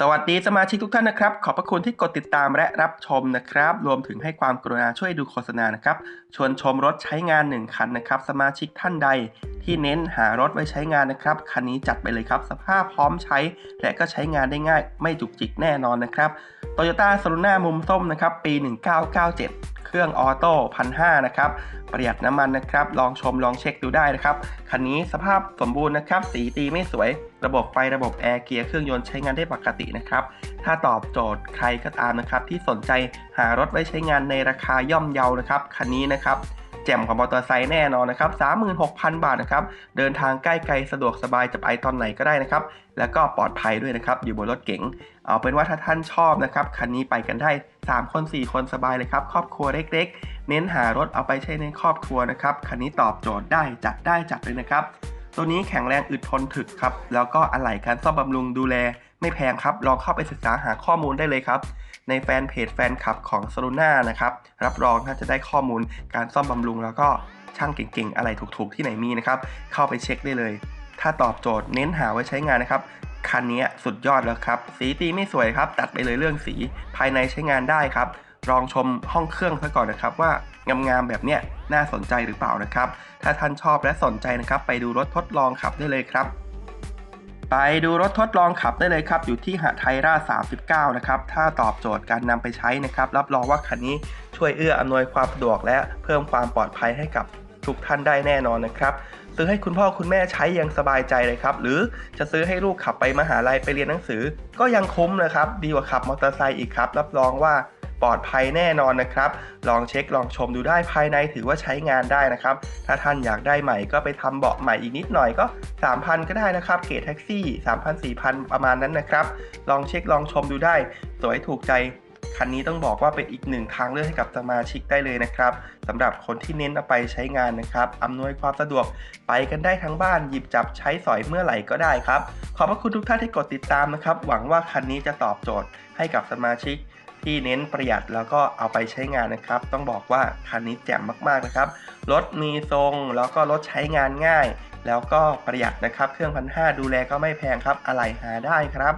สวัสดีสมาชิกทุกท่านนะครับ ขอบพระคุณที่กดติดตามและรับชมนะครับ รวมถึงให้ความกรุณาช่วยดูโฆษณานะครับ ชวนชมรถใช้งาน 1 คันนะครับ สมาชิกท่านใดที่เน้นหารถไว้ใช้งานนะครับ คันนี้จัดไปเลยครับ สภาพพร้อมใช้ และก็ใช้งานได้ง่าย ไม่จุกจิกแน่นอนนะครับ Toyota s o l u n a มุมส้มนะครับ ปี 1997เครื่องออโต้พันห้านะครับ ประหยัดน้ำมันนะครับ ลองชมลองเช็คดูได้นะครับ คันนี้สภาพสมบูรณ์นะครับ สีตีไม่สวย ระบบไฟระบบแอร์เกียร์เครื่องยนต์ใช้งานได้ปกตินะครับ ถ้าตอบโจทย์ใครก็ตามนะครับ ที่สนใจหารถไว้ใช้งานในราคาย่อมเยานะครับ คันนี้นะครับ แจ่มของมอเตอร์ไซค์แน่นอนนะครับ36,000 บาทนะครับ เดินทางใกล้ไกลสะดวกสบายจะไปตอนไหนก็ได้นะครับ แล้วก็ปลอดภัยด้วยนะครับ อยู่บนรถเก๋ง เอาเป็นว่าถ้าท่านชอบนะครับ คันนี้ไปกันได้ 3 คน 4 คนสบายเลยครับ ครอบครัวเล็กๆ เน้นหารถเอาไปใช้ในครอบครัวนะครับ คันนี้ตอบโจทย์ได้จัดได้จัดเลยนะครับ ตัวนี้แข็งแรงอึดทนถึกครับ แล้วก็อะไหล่การซ่อมบำรุงดูแล ไม่แพงครับ ลองเข้าไปศึกษาหาข้อมูลได้เลยครับ ในแฟนเพจแฟนคลับของ s o l u n a นะครับ รับรองท่านจะได้ข้อมูลการซ่อมบำรุง แล้วก็ช่างเก่งๆ อะไรถูกๆ ที่ไหนมีนะครับ เข้าไปเช็คได้เลย ถ้าตอบโจทย์เน้นหาไว้ใช้งานนะครับคันนี้สุดยอดแล้วครับ สีตีไม่สวยครับ ตัดไปเลยเรื่องสีภายในใช้งานได้ครับ ลองชมห้องเครื่องซะก่อนนะครับว่างามๆแบบเนี้ยน่าสนใจหรือเปล่านะครับ ถ้าท่านชอบและสนใจนะครับ ไปดูรถทดลองขับได้เลยครับ ไปดูรถทดลองขับได้เลยครับ อยู่ที่หะไทยราช39 นะครับ ถ้าตอบโจทย์การนำไปใช้นะครับ รับรองว่าคันนี้ช่วยเอื้ออำนวยความสะดวกและเพิ่มความปลอดภัยให้กับทุกท่านได้แน่นอนนะครับ ซื้อให้คุณพ่อคุณแม่ใช้ยังสบายใจเลยครับ หรือจะซื้อให้ลูกขับไปมหาลัยไปเรียนหนังสือ ก็ยังคุ้มนะครับ ดีกว่าขับมอเตอร์ไซค์อีกครับ รับรองว่า ปลอดภัยแน่นอนนะครับ ลองเช็คลองชมดูได้ภายในถือว่าใช้งานได้นะครับ ถ้าท่านอยากได้ใหม่ก็ไปทำเบาะใหม่อีกนิดหน่อยก็ 3,000 ก็ได้นะครับเกรดแท็กซี่ 3,000 4,000 ประมาณนั้นนะครับ ลองเช็คลองชมดูได้ สวยถูกใจคันนี้ต้องบอกว่าเป็นอีกหนึ่งทางเลือกให้กับสมาชิกได้เลยนะครับสำหรับคนที่เน้นเอาไปใช้งานนะครับอำนวยความสะดวกไปกันได้ทั้งบ้านหยิบจับใช้สอยเมื่อไหร่ก็ได้ครับ ขอบพระคุณทุกท่านที่กดติดตามนะครับ หวังว่าคันนี้จะตอบโจทย์ให้กับสมาชิก ที่เน้นประหยัดแล้วก็เอาไปใช้งานนะครับ ต้องบอกว่าคันนี้แจ่มมากๆนะครับ รถมีทรงแล้วก็รถใช้งานง่าย แล้วก็ประหยัดนะครับ เครื่องพันห้าดูแลก็ไม่แพงครับอะไหล่หาได้ครับ